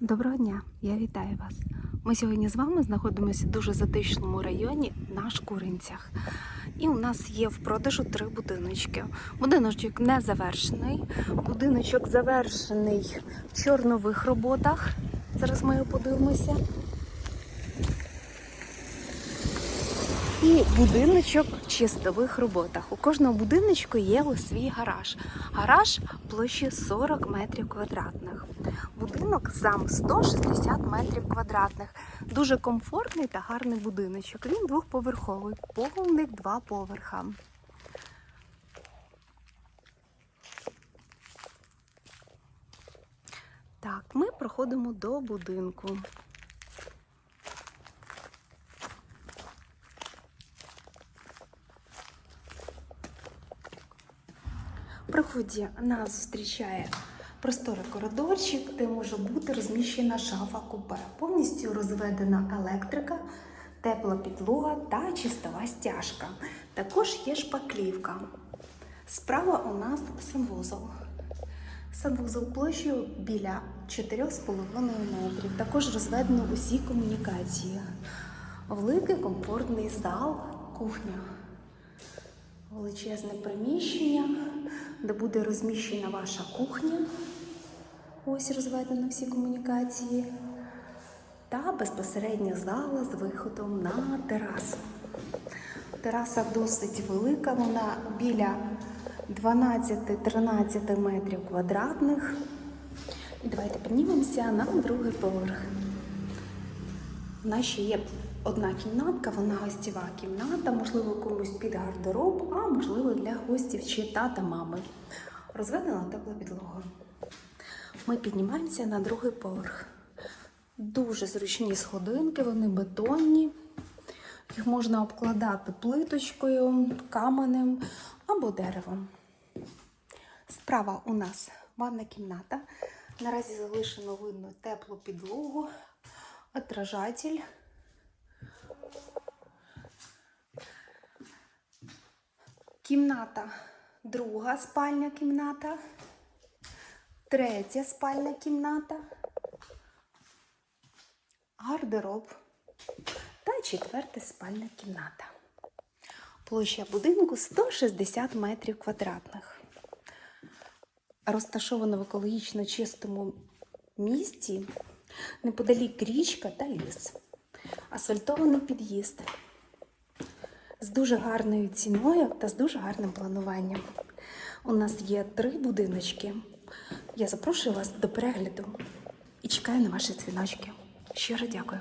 Доброго дня, я вітаю вас. Ми сьогодні з вами знаходимося в дуже затишному районі на Шкуринцях. І у нас є в продажу три будиночки. Будиночок не завершений, будиночок завершений в чорнових роботах. Зараз ми його подивимося. Будиночок в чистових роботах. У кожного будиночку є свій гараж. Гараж площі 40 метрів квадратних. Будинок сам 160 метрів квадратних. Дуже комфортний та гарний будиночок. Він двохповерховий, повних два поверха. Так, ми проходимо до будинку. При вході нас зустрічає просторий коридорчик, де може бути розміщена шафа купе. Повністю розведена електрика, тепла підлога та чистова стяжка. Також є шпаклівка. Справа у нас санвузол. Санвузол площею біля 4,5 метрів. Також розведено усі комунікації. Великий комфортний зал, кухня величезне приміщення, де буде розміщена ваша кухня. Ось розведено всі комунікації. Та безпосередня зала з виходом на терасу. Тераса досить велика, вона біля 12-13 метрів квадратних. І давайте піднімемося на другий поверх. У нас ще є одна кімнатка, вона гостєва кімната, можливо, комусь під гардероб, а можливо для гостів чи тата мами. Розведена тепла підлога. Ми піднімаємося на другий поверх. Дуже зручні сходинки, вони бетонні. Їх можна обкладати плиточкою, каменем або деревом. Справа у нас ванна кімната. Наразі залишено видно теплу підлогу, отражатель. Кімната, друга спальня кімната, третя спальня кімната, гардероб та четверта спальня кімната. Площа будинку 160 метрів квадратних. Розташовано в екологічно чистому місті, неподалік річка та ліс. Асфальтований під'їзд з дуже гарною ціною та з дуже гарним плануванням. У нас є три будиночки. Я запрошую вас до перегляду і чекаю на ваші дзвіночки. Щиро дякую.